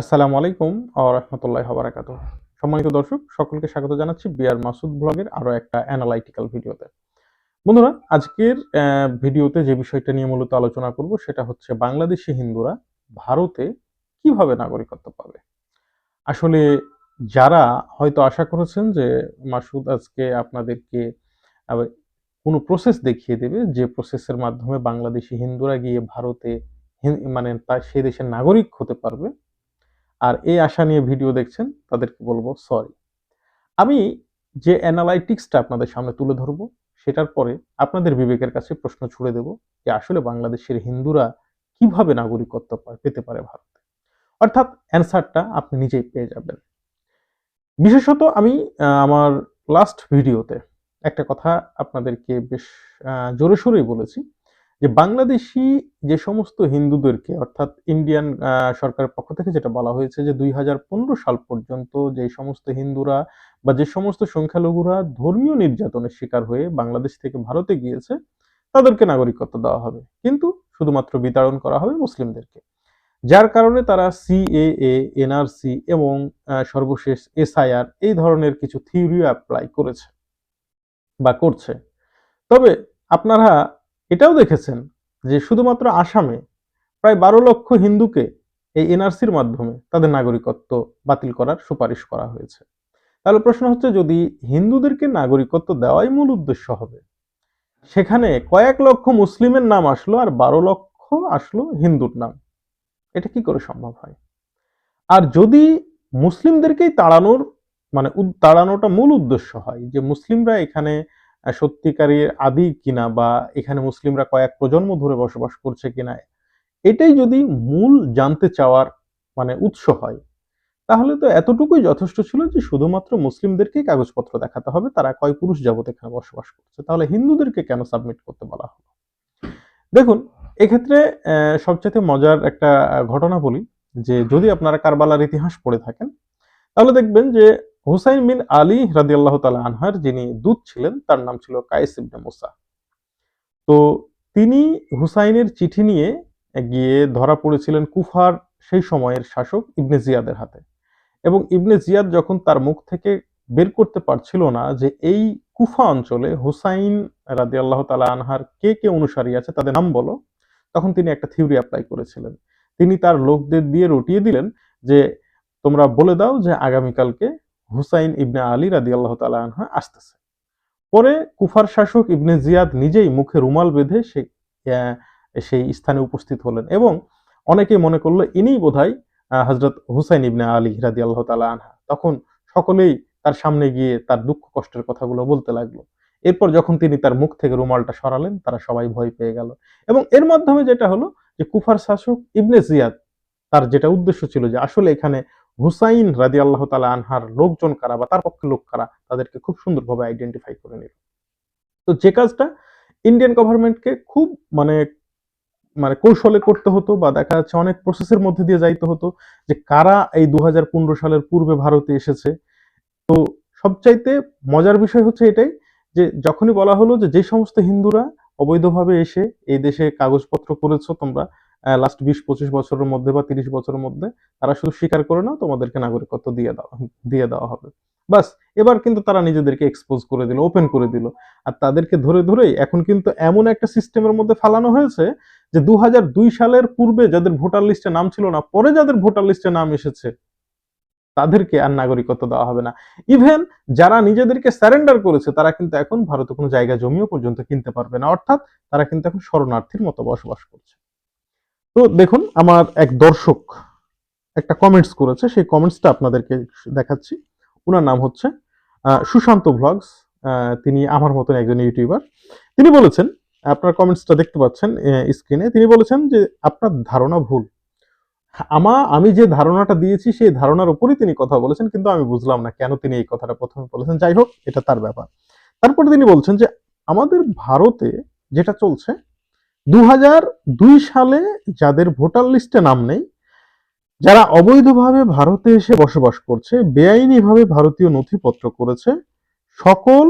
আসসালামু আলাইকুম ও রহমতুল্লাহ বারাকাত সম্মানিত দর্শক, সকলকে স্বাগত জানাচ্ছি বিআর মাসুদ ব্লগের আরও একটা অ্যানালাইটিক্যাল ভিডিওতে। বন্ধুরা, আজকের ভিডিওতে যে বিষয়টা নিয়ে মূলত আলোচনা করব সেটা হচ্ছে বাংলাদেশি হিন্দুরা ভারতে কীভাবে নাগরিকত্ব পাবে? আসলে যারা হয়তো আশা করেছেন যে মাসুদ আজকে আপনাদেরকে কোনো প্রসেস দেখিয়ে দেবে, যে প্রসেসের মাধ্যমে বাংলাদেশি হিন্দুরা গিয়ে ভারতে মানে তা, সে দেশের নাগরিক হতে পারবে আর এই আশা নিয়ে ভিডিও দেখছেন, তাদেরকে বলব সরি আমি যে অ্যানালাইটিক্সটা আপনাদের সামনে তুলে ধরবো, সেটার পরে আপনাদের বিবেকের কাছে প্রশ্ন ছুড়ে দেব যে আসলে বাংলাদেশের হিন্দুরা কীভাবে নাগরিকত্ব পেতে পারে ভারতে? অর্থাৎ অ্যান্সারটা আপনি নিজেই পেয়ে যাবেন। বিশেষত আমি আমার লাস্ট ভিডিওতে একটা কথা আপনাদেরকে বেশ জোরে সোরেই বলেছি। যে বাংলাদেশি যে সমস্ত হিন্দুদেরকে, অর্থাৎ ইন্ডিয়ান সরকারের পক্ষ থেকে যেটা বলা হয়েছে যে দুই হাজার পনেরো সাল পর্যন্ত যে সমস্ত হিন্দুরা বা যে সমস্ত সংখ্যালঘুরা ধর্মীয় নির্যাতনের শিকার হয়ে বাংলাদেশ থেকে ভারতে গিয়েছে, তাদেরকে নাগরিকত্ব দেওয়া হবে। কিন্তু শুধুমাত্র বিতাড়ন করা হবে মুসলিমদেরকে। যার কারণে তারা সিএএ এনআরসি এবং সর্বশেষ এসআইআর এই ধরনের কিছু থিওরিও অ্যাপ্লাই করেছে বা করছে। তবে আপনারা এটাও দেখেছেন যে শুধুমাত্র আসামে প্রায় বারো লক্ষ হিন্দুকে এই এনআরসির মাধ্যমে তাদের নাগরিকত্ব বাতিল করার সুপারিশ করা হয়েছে। তাহলে প্রশ্ন হচ্ছে, যদি হিন্দুদেরকে নাগরিকত্ব দেওয়াই মূল উদ্দেশ্য হবে, সেখানে কয়েক লক্ষ মুসলিমের নাম আসলো আর বারো লক্ষ আসলো হিন্দুর নাম, এটা কি করে সম্ভব হয়? আর যদি মুসলিমদেরকেই তাড়ানোর মানে তাড়ানোটা মূল উদ্দেশ্য হয়, যে মুসলিমরা এখানে সত্যিকারের আদি কিনা বা এখানে মুসলিমরা কয়েক প্রজন্ম ধরে বসবাস করছে কিনা, এটাই যদি মূল জানতে চাওয়ার মানে উৎস হয়, তাহলে তো এতটুকুই যথেষ্ট ছিল যে শুধুমাত্র মুসলিমদেরকেই কাগজপত্র দেখাতে হবে, তারা কয় পুরুষ যাবত এখানে বসবাস করছে, তাহলে হিন্দুদেরকে কেন সাবমিট করতে বলা হলো? দেখুন, এক্ষেত্রে সবচেয়ে মজার একটা ঘটনা বলি, যে যদি আপনারা কারবালার ইতিহাস পড়ে থাকেন, তাহলে দেখবেন যে হুসাইন বিন আলী রাদিয়াল্লাহু তাআলা আনহার যিনি দূত ছিলেন, তার নাম ছিল কায়েস ইবনে মুসা। তো তিনি হুসাইনের চিঠি নিয়ে গিয়ে ধরা পড়েছিলেন কুফার সেই সময়ের শাসক ইবনে জিয়াদের হাতে। এবং ইবনে জিয়াদ যখন তার মুখ থেকে বের করতে পারছিল না যে এই কুফা অঞ্চলে হুসাইন রাদি আল্লাহ তালা আনহার কে কে অনুসারী আছে, তাদের নাম বলো, তখন তিনি একটা থিওরি অ্যাপ্লাই করেছিলেন। তিনি তার লোকদের দিয়ে রটিয়ে দিলেন যে, তোমরা বলে দাও যে আগামীকালকে হুসাইন ইবনে আলী রাদি আল্লাহ তালা আসতেছে। পরে কুফার শাসক ইবনে জিয়াদ নিজেই মুখে রুমাল বেঁধে সে সেই স্থানে উপস্থিত হলেন এবং অনেকেই মনে করল ইনিই বোধহয় হজরত হুসাইন ইবনে আলী রাদি আল্লাহ তালা আনহা। তখন সকলেই তার সামনে গিয়ে তার দুঃখ কষ্টের কথাগুলো বলতে লাগল। এরপর যখন তিনি তার মুখ থেকে রুমালটা সরালেন, তারা সবাই ভয় পেয়ে গেল। এবং এর মাধ্যমে যেটা হলো যে কুফার শাসক ইবনে জিয়াদ, তার যেটা উদ্দেশ্য ছিল যে আসলে এখানে হুসাইন রাদি আল্লাহ তালা আনহার লোকজন কারা বা তার পক্ষে লোক কারা, তাদেরকে খুব সুন্দরভাবে আইডেন্টিফাই করে নিল। তো যে কাজটা ইন্ডিয়ান গভর্নমেন্টকে খুব মানে মানে কৌশলে করতে হতো বা দেখা যাচ্ছে অনেক প্রসেসের মধ্যে দিয়ে যাইতে হতো যে কারা এই দু হাজার পনেরো সালের পূর্বে ভারতে এসেছে। তো সবচাইতে মজার বিষয় হচ্ছে এটাই যে যখনই বলা হলো যে যে সমস্ত হিন্দুরা অবৈধভাবে এসে এই দেশে কাগজপত্র করেছ তোমরা লাস্ট বিশ, পঁচিশ বছরের মধ্যে বা তিরিশ বছরের মধ্যে তারা শুধু স্বীকার করে নাও, তোমাদেরকে নাগরিকত্ব দিয়ে দেওয়া দিয়ে দেওয়া হবে। বাস এবার কিন্তু তারা নিজেদেরকে এক্সপোজ করে দিল ওপেন করে দিল। আর তাদেরকে ধরে ধরেই এখন কিন্তু এমন একটা সিস্টেমের মধ্যে ফালানো হয়েছে যে দু হাজার দুই সালের পূর্বে যাদের ভোটার লিস্টে নাম ছিল না, পরে যাদের ভোটার লিস্টে নাম এসেছে, তাদেরকে আর নাগরিকত্ব দেওয়া হবে না। ইভেন যারা নিজেদেরকে স্যারেন্ডার করেছে, তারা কিন্তু এখন ভারতে কোনো জায়গা জমিও পর্যন্ত কিনতে পারবে না। অর্থাৎ তারা কিন্তু এখন শরণার্থীর মতো বসবাস করছে। তো দেখুন, আমার এক দর্শক একটা কমেন্টস করেছে, সেই কমেন্টসটা আপনাদেরকে দেখাচ্ছি। ওনার নাম হচ্ছে সুশান্ত ভ্লগস তিনি আমার মতন একজন ইউটিউবার তিনি বলেছেন, আপনার কমেন্টসটা দেখতে পাচ্ছেন স্ক্রিনে তিনি বলেছেন যে, আপনার ধারণা ভুল। আমা, আমি যে ধারণাটা দিয়েছি, সেই ধারণার উপরই তিনি কথা বলেছেন, কিন্তু আমি বুঝলাম না কেন তিনি এই কথাটা প্রথমে বলেছেন। যাই হোক, এটা তার ব্যাপার। তারপরে তিনি বলছেন যে, আমাদের ভারতে যেটা চলছে দু দুই সালে যাদের ভোটার লিস্টে নাম নেই, যারা অবৈধভাবে ভারতে এসে বসবাস করছে, বেআইনিভাবে ভারতীয় নথিপত্র করেছে, সকল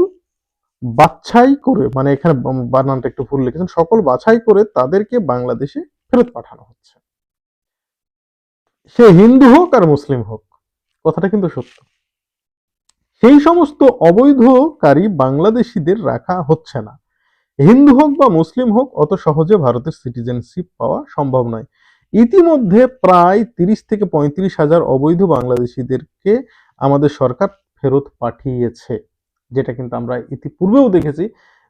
বাছাই করে মানে এখানে বানানটা একটু ভুল লিখেছেন, সকল বাছাই করে তাদেরকে বাংলাদেশে ফেরত পাঠানো হচ্ছে। সে হিন্দু হোক আর মুসলিম হোক, কথাটা কিন্তু সত্য। সেই সমস্ত অবৈধকারী বাংলাদেশিদের রাখা হচ্ছে না। হিন্দু হোক বা মুসলিম হোক, অত সহজে ভারতের সিটিজেনশিপ পাওয়া সম্ভব নয়। ইতিমধ্যে প্রায় তিরিশ থেকে পঁয়ত্রিশ হাজার অবৈধ বাংলাদেশিদেরকে আমাদের সরকার ফেরত পাঠিয়েছে, যেটা কিন্তু আমরা ইতিপূর্বেও দেখেছি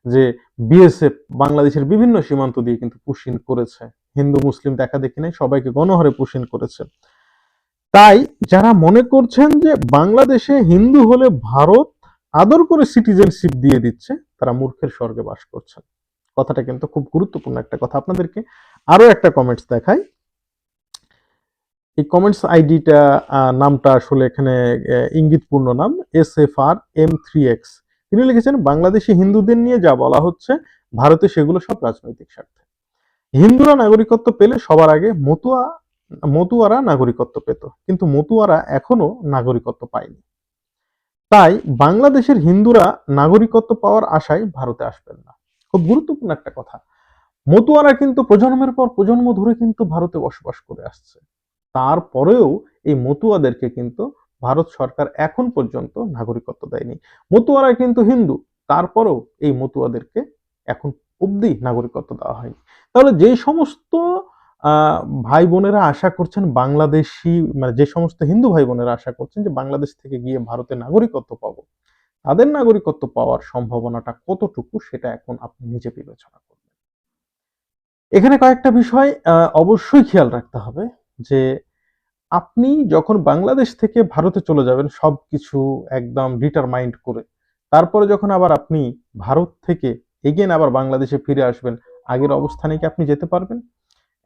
যে বিএসএফ বাংলাদেশের বিভিন্ন সীমান্ত দিয়ে কিন্তু পুশিন করেছে। হিন্দু, মুসলিম দেখা দেখি নাই, সবাইকে গণহারে পুশিন করেছে। তাই যারা মনে করছেন যে বাংলাদেশে হিন্দু হলে ভারত আদর করে সিটিজেনশিপ দিয়ে দিচ্ছে, তারা মূর্খের স্বর্গে বাস করছেন কথাটা কিন্তু খুব গুরুত্বপূর্ণ একটা কথা। আপনাদেরকে আরও একটা কমেন্টস দেখাই। এই কমেন্টস আইডিটা নামটা আসলে এখানে ইঙ্গিতপূর্ণ নাম S F R M three X তিনি লিখেছেন, বাংলাদেশি হিন্দুদের নিয়ে যা বলা হচ্ছে, ভারতে সেগুলো সব রাজনৈতিক স্বার্থে। হিন্দুরা নাগরিকত্ব পেলে সবার আগে মতুয়া, মতুয়ারা নাগরিকত্ব পেত, কিন্তু মতুয়ারা এখনও নাগরিকত্ব পায়নি। তাই বাংলাদেশের হিন্দুরা নাগরিকত্ব পাওয়ার আশায় ভারতে আসবেন না। খুব গুরুত্বপূর্ণ একটা কথা। মতুয়ারা কিন্তু প্রজন্মের পর প্রজন্ম ধরে কিন্তু ভারতে বসবাস করে আসছে। তারপরেও এই মতুয়াদেরকে কিন্তু ভারত সরকার এখন পর্যন্ত নাগরিকত্ব দেয়নি। মতুয়ারা কিন্তু হিন্দু, তারপরেও এই মতুয়াদেরকে এখন অবধি নাগরিকত্ব দেওয়া হয়নি। তাহলে যে সমস্ত ভাই বোনেরা আশা করছেন বাংলাদেশি মানে যে সমস্ত হিন্দু ভাই বোনেরা আশা করছেন যে বাংলাদেশ থেকে গিয়ে ভারতে নাগরিকত্ব পাবো, তাদের নাগরিকত্ব পাওয়ার সম্ভাবনাটা কতটুকু সেটা এখন আপনি নিজে বিবেচনা করবেন। এখানে কয়েকটা বিষয় অবশ্যই খেয়াল রাখতে হবে যে আপনি যখন বাংলাদেশ থেকে ভারতে চলে যাবেন সবকিছু একদম ডিটারমাইন্ড করে, তারপরে যখন আবার আপনি ভারত থেকে এগেন আবার বাংলাদেশে ফিরে আসবেন, আগের অবস্থানে কি আপনি যেতে পারবেন?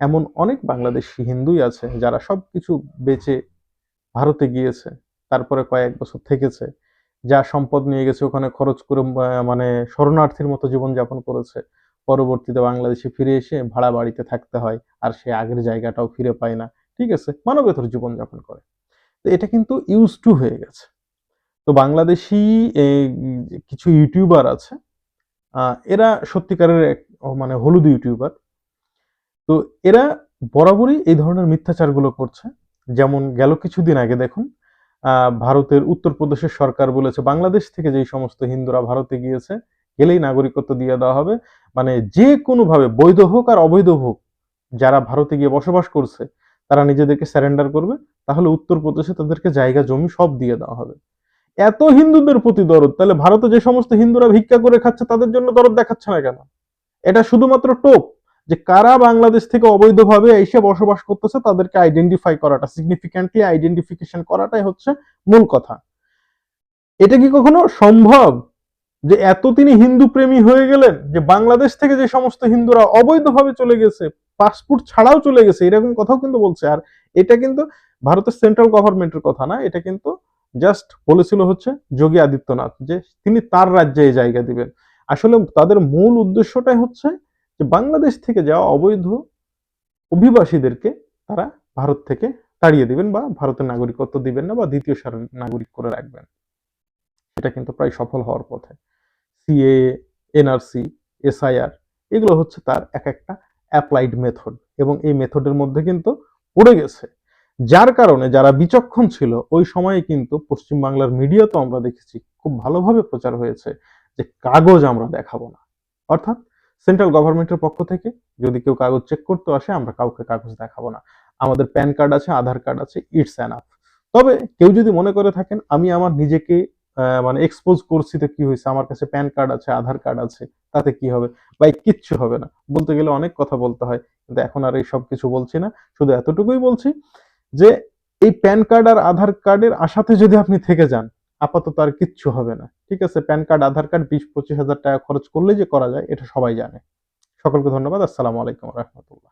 এমন অনেক বাংলাদেশি হিন্দুই আছে যারা সব কিছু বেচে ভারতে গিয়েছে, তারপরে কয়েক বছর থেকেছে, যা সম্পদ নিয়ে গেছে, ওখানে খরচ করে মানে শরণার্থীর মতো জীবনযাপন করেছে। পরবর্তীতে বাংলাদেশে ফিরে এসে ভাড়া বাড়িতে থাকতে হয় আর সে আগের জায়গাটাও ফিরে পায় না। ঠিক আছে, মানবেতর জীবনযাপন করে। তো এটা কিন্তু ইউজ টু হয়ে গেছে। তো বাংলাদেশি কিছু ইউটিউবার আছে এরা সত্যিকারের মানে হলুদ ইউটিউবার। তো এরা বরাবরই এই ধরনের মিথ্যাচারগুলো করছে। যেমন গেল কিছুদিন আগে দেখুন ভারতের উত্তরপ্রদেশের সরকার বলেছে, বাংলাদেশ থেকে যেই সমস্ত হিন্দুরা ভারতে গিয়েছে, গেলেই নাগরিকত্ব দিয়ে দেওয়া হবে। মানে যে কোনোভাবে বৈধ হোক আর অবৈধ হোক, যারা ভারতে গিয়ে বসবাস করছে, তারা নিজেদেরকে স্যারেন্ডার করবে, তাহলে উত্তরপ্রদেশে তাদেরকে জায়গা, জমি সব দিয়ে দেওয়া হবে। এত হিন্দুদের প্রতি দরদ, তাহলে ভারতে যে সমস্ত হিন্দুরা ভিক্ষা করে খাচ্ছে, তাদের জন্য দরদ দেখাচ্ছে না কেন? এটা শুধুমাত্র টোপ। যে কারা বাংলাদেশ থেকে অবৈধভাবে এসে বসবাস করতেছে, তাদেরকে আইডেন্টিফাই করাটা সিগনিফিক্যান্টলি আইডেন্টিফিকেশন করাটাই হচ্ছে মূল কথা। এটা কি কখনো সম্ভব যে এত তিনি হিন্দু প্রেমী হয়ে গেলেন, যে বাংলাদেশ থেকে যে সমস্ত হিন্দুরা অবৈধভাবে চলে গেছে পাসপোর্ট ছাড়াও চলে গেছে, এরকম কথাও কিন্তু বলছে। আর এটা কিন্তু ভারতের সেন্ট্রাল গভর্নমেন্টের কথা না, এটা কিন্তু জাস্ট বলেছিল হচ্ছে যোগী আদিত্যনাথ যে তিনি তার রাজ্যে জায়গা দিবেন। আসলে তাদের মূল উদ্দেশ্যটাই হচ্ছে যে বাংলাদেশ থেকে যাওয়া অবৈধ অভিবাসীদেরকে তারা ভারত থেকে তাড়িয়ে দিবেন বা ভারতের নাগরিকত্ব দিবেন না বা দ্বিতীয় সারের নাগরিক করে রাখবেন। এটা কিন্তু প্রায় সফল হওয়ার পথে। সিএ এনআরসি, এসআইআর এগুলো হচ্ছে তার এক একটা অ্যাপ্লাইড মেথড এবং এই মেথডের মধ্যে কিন্তু পড়ে গেছে। যার কারণে যারা বিচক্ষণ ছিল, ওই সময়ে কিন্তু পশ্চিমবাংলার মিডিয়া তো আমরা দেখেছি, খুব ভালোভাবে প্রচার হয়েছে যে কাগজ আমরা দেখাবো না। অর্থাৎ সেন্ট্রাল গভর্নমেন্টের পক্ষ থেকে যদি কেউ কাগজ চেক করতে আসে, আমরা কাউকে কাগজ দেখাবো না। আমাদের প্যান কার্ড আছে, আধার কার্ড আছে ইটস অ্যানাফ তবে কেউ যদি মনে করে থাকেন, আমি আমার নিজেকে মানে এক্সপোজ করছি তো কি হয়েছে, আমার কাছে প্যান কার্ড আছে, আধার কার্ড আছে, তাতে কি হবে? বা কিচ্ছু হবে না। বলতে গেলে অনেক কথা বলতে হয়, কিন্তু এখন আর এই সব কিছু বলছি না। শুধু এতটুকুই বলছি যে, এই প্যান কার্ড আর আধার কার্ডের আশাতে যদি আপনি থেকে যান আপাতত আর কিচ্ছু হবে না। ঠিক আছে? প্যান কার্ড, আধার কার্ড, বিশ, পঁচিশ হাজার টাকা খরচ করলে যে করা যায়, এটা সবাই জানে। সকলকে ধন্যবাদ। আসসালামু আলাইকুম রহমতুল্লাহ।